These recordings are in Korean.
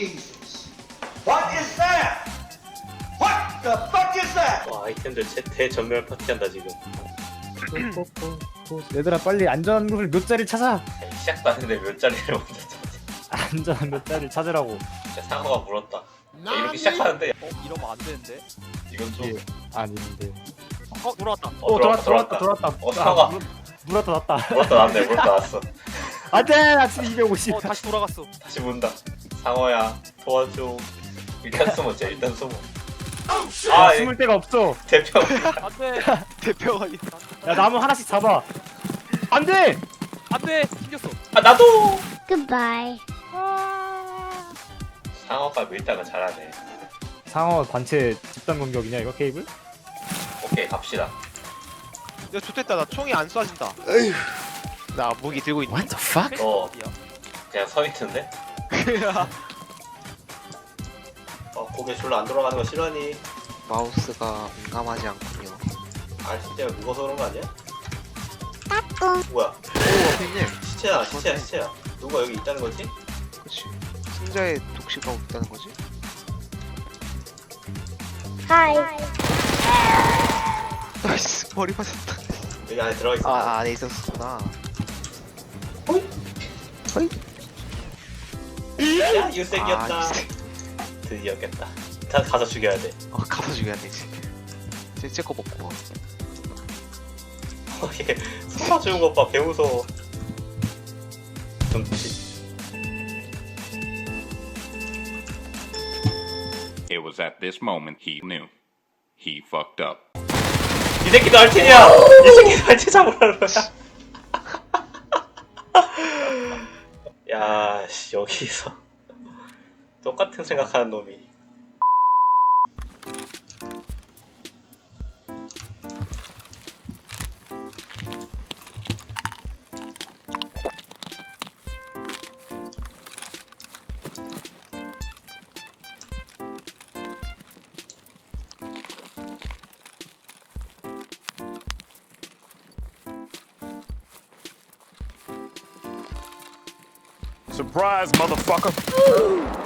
Jesus. What is that? What the fuck is that? 와 아이템들 제- 대전멸 파티한다 지금 얘들아 빨리 안전한 곳을 몇 자리 찾아 시작도 안 했는데 몇 자리를 먼저 찾지 안전한 몇 자리를 찾으라고 진짜 상어가 물었다 야, 이렇게 시작하는데 어 이러면 안 되는데. 이건 좀 예. 아닌데 어 돌아왔다. 어, 들어왔다 들어왔다 돌아왔다 어, 사과. 물었다 났다 물었다 나왔네 물었다 나왔어 안돼 나 지금 250 어 다시 돌아갔어. 다시 문다 상어야 도와줘 일단 숨었지 일단 숨어 아, 아 이- 숨을 데가 없어 대표 안돼. 대표가 이- 야 나무 하나씩 잡아 안돼 안돼. 튕겼어. 아 나도 Goodbye. 상어가 밀다가 잘하네 상어 단체 집단 공격이냐 이거 케이블? 오케이 갑시다 야 좋됐다. 나 총이 안 쏴진다. 나 무기 들고 있네. What the fuck? 어 그냥 서 있는데 어 고개 졸라 안 돌아가는 거 싫어하니 마우스가 민감하지 않군요. 아 진짜 무거워서 그런 거 아니야? 뭐야 오, 앞에님. 시체야 시체야 시체야 누가 여기 있다는 거지? 그치. 승자의 독시가 있다는 거지? Hi. 나이스, 머리 맞았다. 여기 안에 들어가 있어 아, 아, 안에 있었구나. 야 아, 유색이었다 진짜. 드디어 깼다 다 가서 죽여야 돼 어, 가서 죽여야 되지. 제, 제거 먹고. 어, 얘 소사 주는 것봐 개무서워 눈빛 It was at this moment he knew. He fucked up. 이 새끼도 알티냐 이 새끼도 알티 잡으라는 거야 야 씨, 여기서 똑같은 생각하는 놈이 Surprise, motherfucker!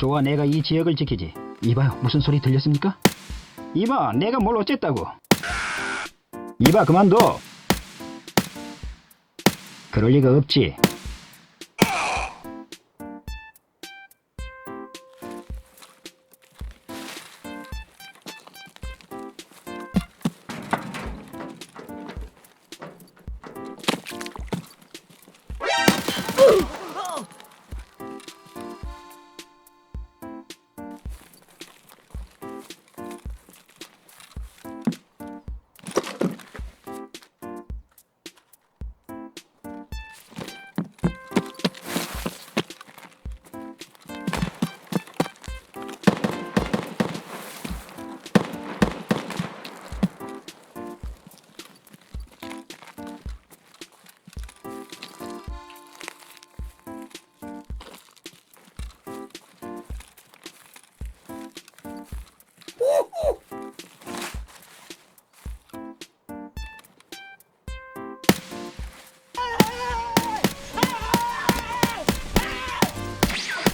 좋아 내가 이 지역을 지키지. 이봐요 무슨 소리 들렸습니까? 이봐 내가 뭘 어쨌다고? 이봐 그만둬. 그럴 리가 없지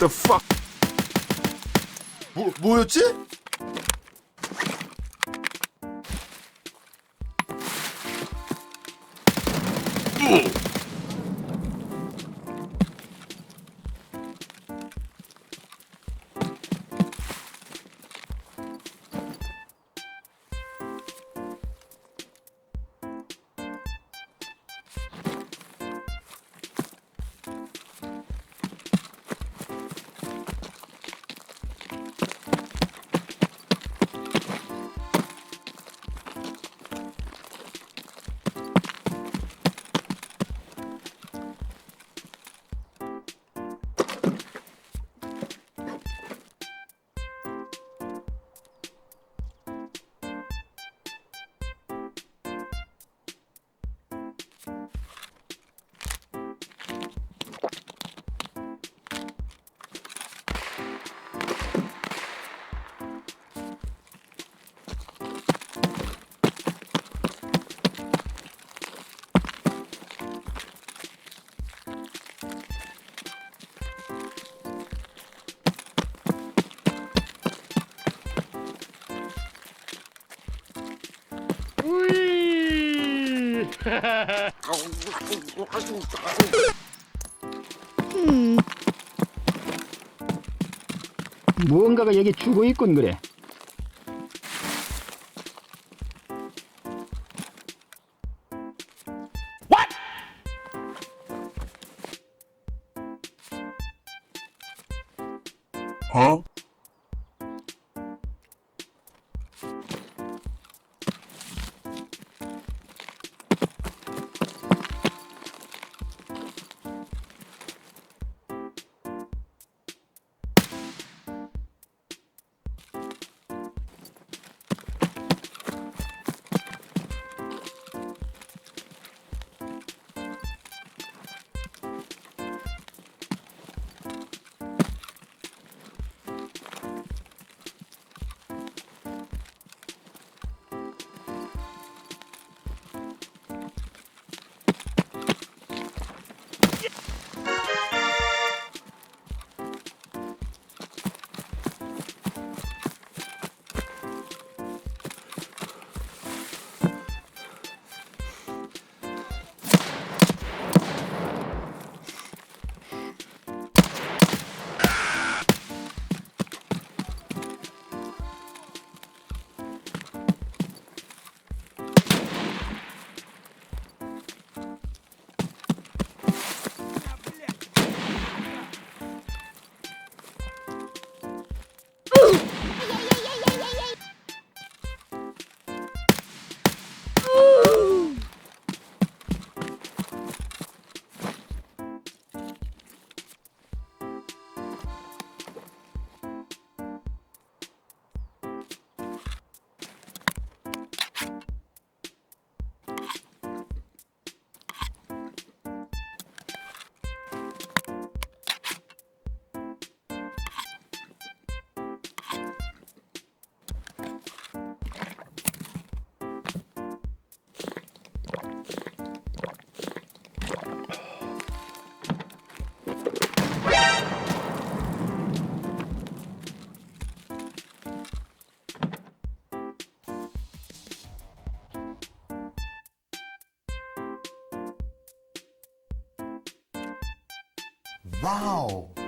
the fuck? 뭐 뭐였지? 무언가가 여기 죽어 있군 그래. Huh? 와우.